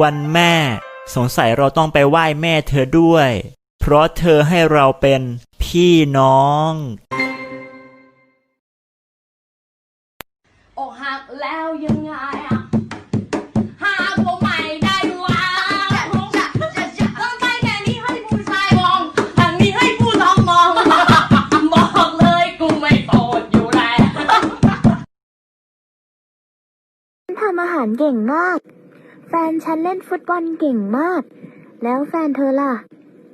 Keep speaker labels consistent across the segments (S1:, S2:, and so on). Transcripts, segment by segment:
S1: วันแม่ สงสัยเราต้องไปไหว้แม่เธอด้วย เพราะเธอให้เราเป็นพี่น้อง
S2: อกหักแล้วยังไงอะหาผัวใหม่ได้วะต้องไปแค่นี้ให้ผู้ชายมองทางนี้ให้ผู้ลองมอง บอกเลยกูไม่โสดอยู่แล้ว
S3: ทำอาหารเก่งมาก แฟนฉันเล่นฟุตบอลเก่งมาก แล้วแฟนเธอล่ะ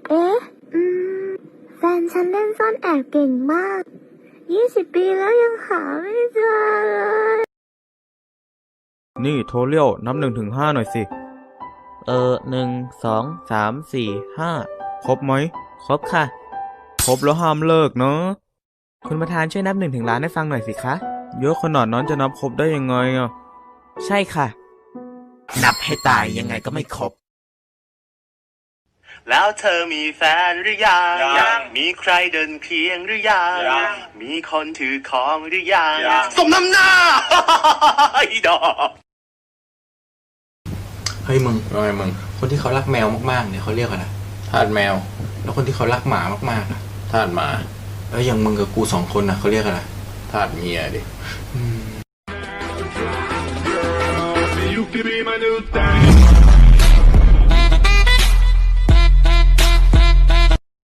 S3: เอ๊ะ อืม แฟนฉันเล่นซ่อนแอบเก่งมาก ยี่สิบปีแล้วยังหาไม่เจอเลย
S4: นี่โทรเรียวนับหนึ่งถึงห้าหน่อยสิ
S5: เออหนึ่งสองสามสี่ห้า
S4: ครบไหม
S5: ครบค่ะ
S4: ครบแล้วห้ามเลิกเนอะ
S5: คุณประธานช่วยนับหนึ่งถึงล้านให้ฟังหน่อยสิคะ
S4: เยอะขนาดนั้นจะนับครบได้ยังไงอะ
S5: ใช่ค่ะ
S1: นับให้ตายยังไงก็ไม่ครบ
S6: แล้วเธอมีแฟนหรือยัง
S7: ยัง
S6: มีใครเดินเคียงหรือยัง
S7: ยัง
S6: มีคนถือของหรือยัง
S7: ยัง
S6: สมน้ำหน้า ไอ้ดอก
S8: เฮ้ยมึง
S7: ว่าไงมึง
S8: คนที่เขารักแมวมากๆเนี่ยเขาเรียกอะไร
S7: ทาสแมว
S8: แล้วคนที่เขารักหมามากๆอะ
S7: ทาสหมา
S8: แล้วอย่างมึงกับกูสองคนน่ะเขาเรียกอะไร
S7: ทาสเมียดิ
S8: อืม
S9: give me my new thing.